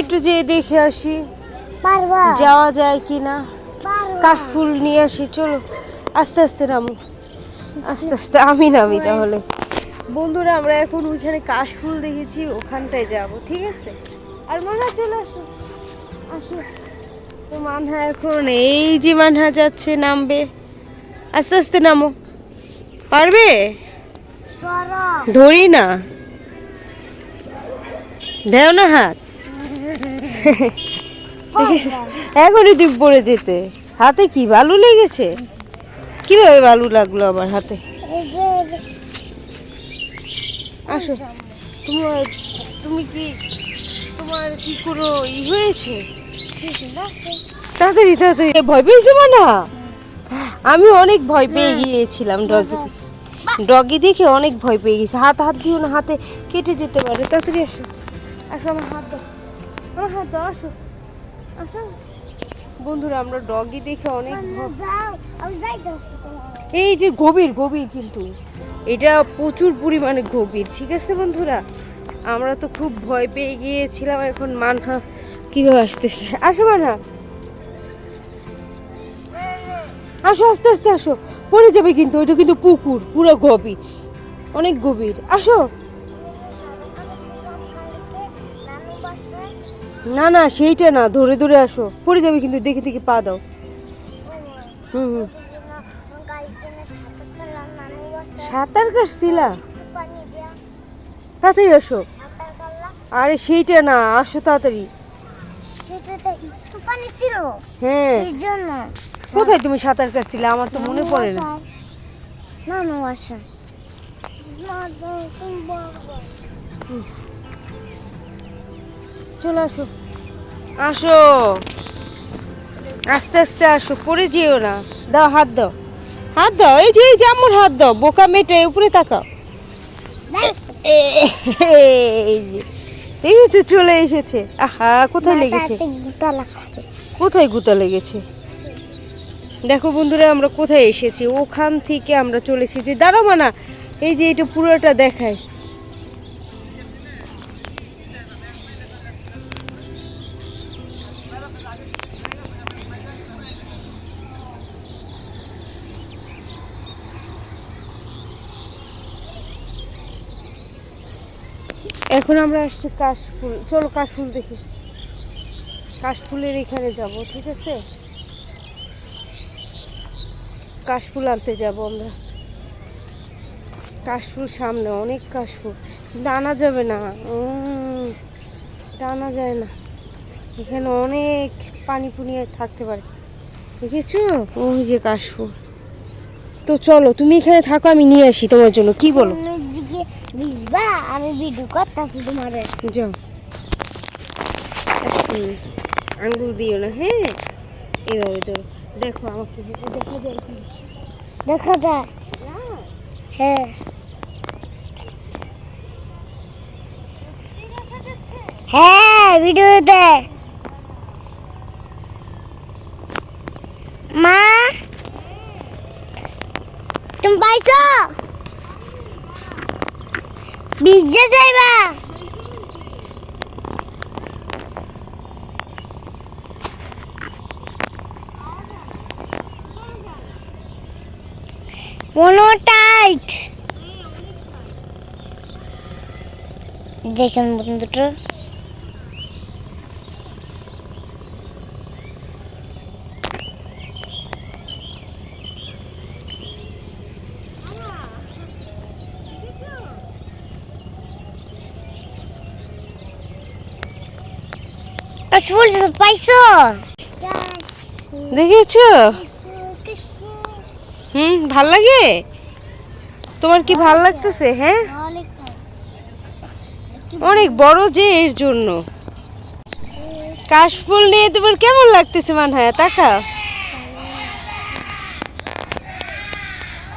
একটু যেয়ে দেখে আসি। যাওয়া যায় কি না? কাশফুল নিয়ে আসি চলো। আস্তে আস্তে নামো। আস্তে আস্তে আমি নামি তাহলে। বন্ধুরা আমরা এখন ওইখানে কাশফুল দেখেছি ওখানটায় যাব ঠিক আছে? আর মানহা চলে আসো। আসো। তো মানহা এখন এই যে মানহা যাচ্ছে নামবে। আস্তে আস্তে নামো। পারবে? ধরি না। দেও না হাত। এখনই তুমি পড়ে যেতে। হাতে কি বালু লেগেছে? কীভাবে বালু লাগল আমার হাতে? আসো। তোমার, তুমি কি, তোমার কি কোনো ই হয়েছে? তাড়াতাড়ি তাড়াতাড়ি। ভয় পেয়েছ না আমি অনেক ভয় পেয়ে গিয়েছিলাম ডগি ডগি দেখে অনেক ভয় পেয়ে গেছি। হাত হাত দিও না, হাতে কেটে যেতে পারে। তাড়াতাড়ি আসো। আসো, আমার হাত দাও। আমার হাত দাও আসো। আসো। বন্ধুরা আমরা ডগি দেখে অনেক এই যে গভীর গভীর কিন্তু। এটা প্রচুর পরিমাণে গভীর ঠিক আছে বন্ধুরা? আমরা তো খুব ভয় পেয়ে গিয়েছিলাম এখন মানহা কীভাবে আসতেছে? আসো মানহা আসো আস্তে আস্তে আসো। পড়ে যাবে কিন্তু ওইটা কিন্তু পুকুর পুরো গভীর। অনেক গভীর। আসো। না না সেইটা না ধরে ধরে আসো। পড়ে যাবে কিন্তু দেখে দেখে পা দাও। হুম হুম। সাঁতার কাটছিলা? তাড়াতাড়ি আসো। আরে সেইটা না আসো তাড়াতাড়ি। হ্যাঁ। কোথায় তুমি সাঁতার কাটছিলে? আমার তো মনে পড়ে না। না বলব চলে আসো। আসো। আস্তে আস্তে আসো পড়ে যেও না। দাও হাত দাও। হাত দাও এই যে এই যে আমার হাত দাও। বোকা মেটে উপরে তাকাও। এই যে চলে এসেছে। আহা কোথায় লেগেছে। কোথায় গুতা লেগেছে? দেখো বন্ধুরা আমরা কোথায় এসেছি? ওখান থেকে আমরা চলে এসেছি। দাঁড়াও মানা। এই যে এটা পুরোটা দেখায়। এখন আমরা আসছি কাশফুল। চলো কাশফুল দেখি। কাশফুলের এখানে যাব, ঠিক আছে? কাশফুল আনতে যাব আমরা। কাশফুল সামনে, অনেক কাশফুল। কিন্তু আনা যাবে না। আনা যায় না। এখানে অনেক পানি পুনিয়ে থাকতে পারে। দেখেছ? ওই যে কাশফুল। তো চলো, তুমি এখানে থাকো, আমি নিয়ে আসি তোমার জন্য। কি বলো? আমি ভিডিও করতেছি তোমারে। যাও আঙ্গুল দিও না হ্যাঁ? এইভাবে ধরো দেখো আমাকে। দেখা যায়। দেখা যায় হ্যাঁ হ্যাঁ ভিডিওতে মা? তুমি পাইছো? ভিজে যাইবা। মনো টাইট দেখেন বন্ধুটা পাইছো দেখেছ? হুম, ভালো লাগে? তোমার কি ভালো লাগতেছে হ্যাঁ? অনেক বড় যে এর জন্য। কাশফুল নিয়ে তোমার কেমন লাগতেছে, মানহায়া? তাকাও।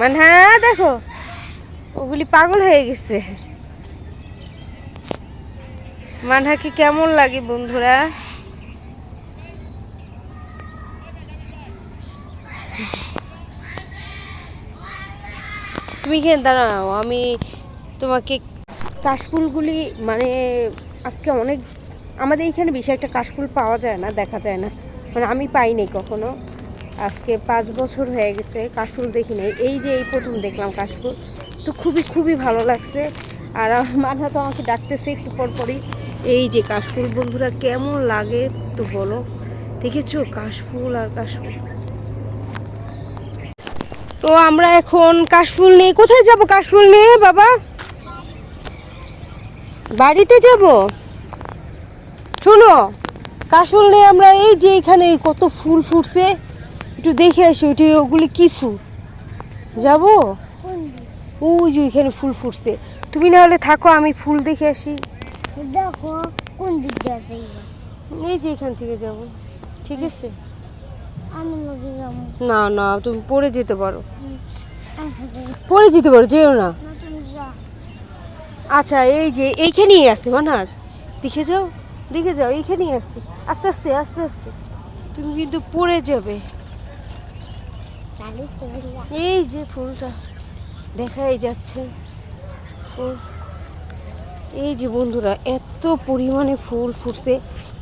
মানহায়া দেখো, ওগুলি পাগল হয়ে গেছে। মানহাকে কেমন লাগে, বন্ধুরা? এখানে দাঁড়াও, আমি তোমাকে কাশফুলগুলি মানে আজকে অনেক, আমাদের এখানে বেশি একটা কাশফুল পাওয়া যায় না, দেখা যায় না। মানে আমি পাইনি কখনো। আজকে পাঁচ বছর হয়ে গেছে, কাশফুল দেখি নাই। এই যে এই প্রথম দেখলাম কাশফুল। তো খুবই খুবই ভালো লাগছে। আর মাথা তো আমাকে ডাকতেছে একটু পর পরই। এই যে কাশফুল, বন্ধুরা কেমন লাগে তো বলো। দেখেছ কাশফুল আর কাশফুল। তো আমরা এখন কাশফুল নিয়ে কোথায় যাব কাশফুল নিয়ে বাবা? বাড়িতে যাব? শোনো কাশফুল নিয়ে আমরা এই যে এখানে কত ফুল ফুটছে একটু দেখে আসি ওইটি ওগুলি কি ফুল? যাব? ওই যে ওইখানে ফুল ফুটছে। তুমি না হলে থাকো আমি ফুল দেখে আসি। দেখো কোন দিক দিয়ে এই যে এখান থেকে যাব। ঠিক আছে? আমি যাব। না না তুমি পড়ে যেতে পারো। পড়ে যেতে পারো যেও না। না যা। আচ্ছা এই যে এইখানেই আছে মানহাত। দেখে যাও দেখে যাও এইখানেই আছে। আস্তে আস্তে আস্তে আস্তে। তুমি কিন্তু পড়ে যাবে। এই যে ফুলটা দেখাই যাচ্ছে। এই যে বন্ধুরা এত পরিমাণে ফুল ফুটছে।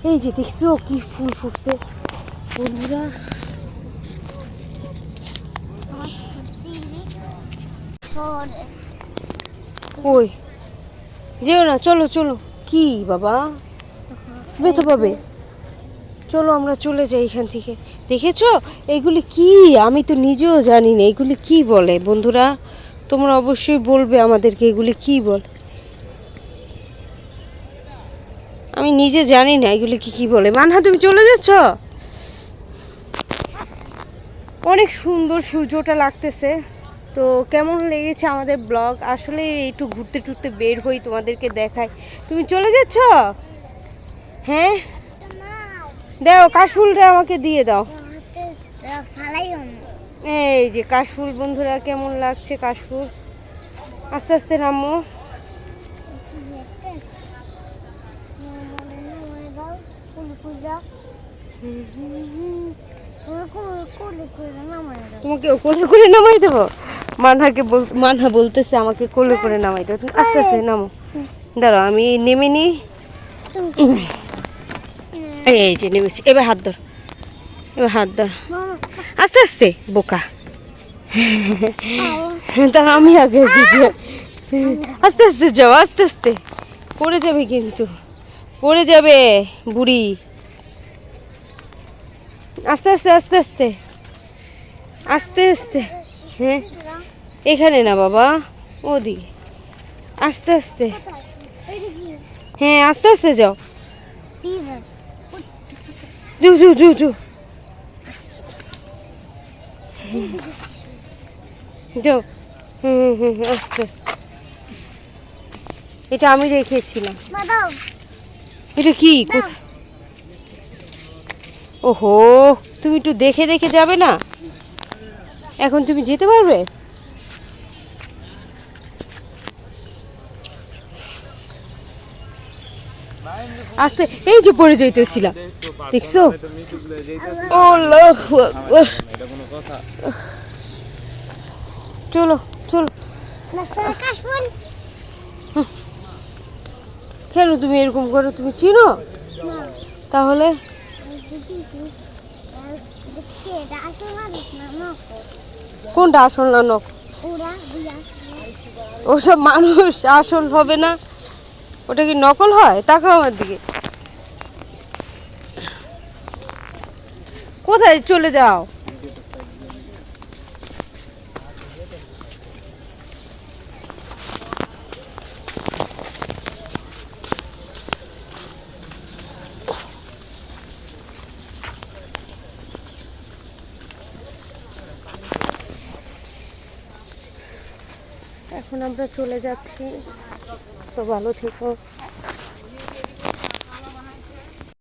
এই যে দেখছ কি ফুল ফুটছে। বন্ধুরা কই? যেও না, চলো চলো। কি বাবা? ব্যথা পাবে। চলো, আমরা চলে যাই এখান থেকে। দেখেছ? এগুলি কি? আমি তো নিজেও জানি না, এগুলি কি বলে? বন্ধুরা, তোমরা অবশ্যই বলবে আমাদেরকে এগুলি কি বলে। আমি নিজে জানি না এগুলি কি কি বলে। মানহা, তুমি চলে যাচ্ছ? অনেক সুন্দর সূর্যটা লাগতেছে। তো কেমন লেগেছে আমাদের ব্লগ? আসলে একটু ঘুরতে টুরতে বের হই তোমাদেরকে দেখাই। তুমি চলে যাচ্ছ? হ্যাঁ? দাও কাশফুলটা আমাকে দিয়ে দাও। এই যে কাশফুল বন্ধুরা কেমন লাগছে কাশফুল? আস্তে আস্তে নামো। তোমাকে কোলে করে নামাই দেবো? মানহাকে মানহা বলতেছে আমাকে কোলে করে নামাই দেবো তুমি আস্তে আস্তে নামো। দাঁড়াও, আমি নেমে নিই এই যে নেমেছি। এবার হাত ধর। এবার হাত ধর। আস্তে আস্তে, বোকা। তার আমি আগে আস্তে আস্তে যাও, আস্তে আস্তে। পড়ে যাবে কিন্তু। পড়ে যাবে, বুড়ি। আস্তে আস্তে আস্তে আস্তে। আস্তে আস্তে। হ্যাঁ। এখানে না বাবা ওদিকে আস্তে আস্তে। হ্যাঁ আস্তে আস্তে যাও। জু জু জু জু যাও। হুম হুম, আস্তে আস্তে। এটা আমি রেখেছিলাম। এটা কি? কোথায়? ওহো, তুমি একটু দেখে দেখে যাবে না? এখন তুমি যেতে পারবে? আস্তে এই যে পড়ে যাইতেছিলাম দেখছ। চলো চলো। কেন তুমি এরকম করো, তুমি চিনো তাহলে? কোনটা আসল না নক? ওসব মানুষ আসল হবে না। ওটা কি নকল হয়? তাকাও আমার দিকে। কোথায় চলে যাও? এখন আমরা চলে যাচ্ছি। তো ভালো থেকো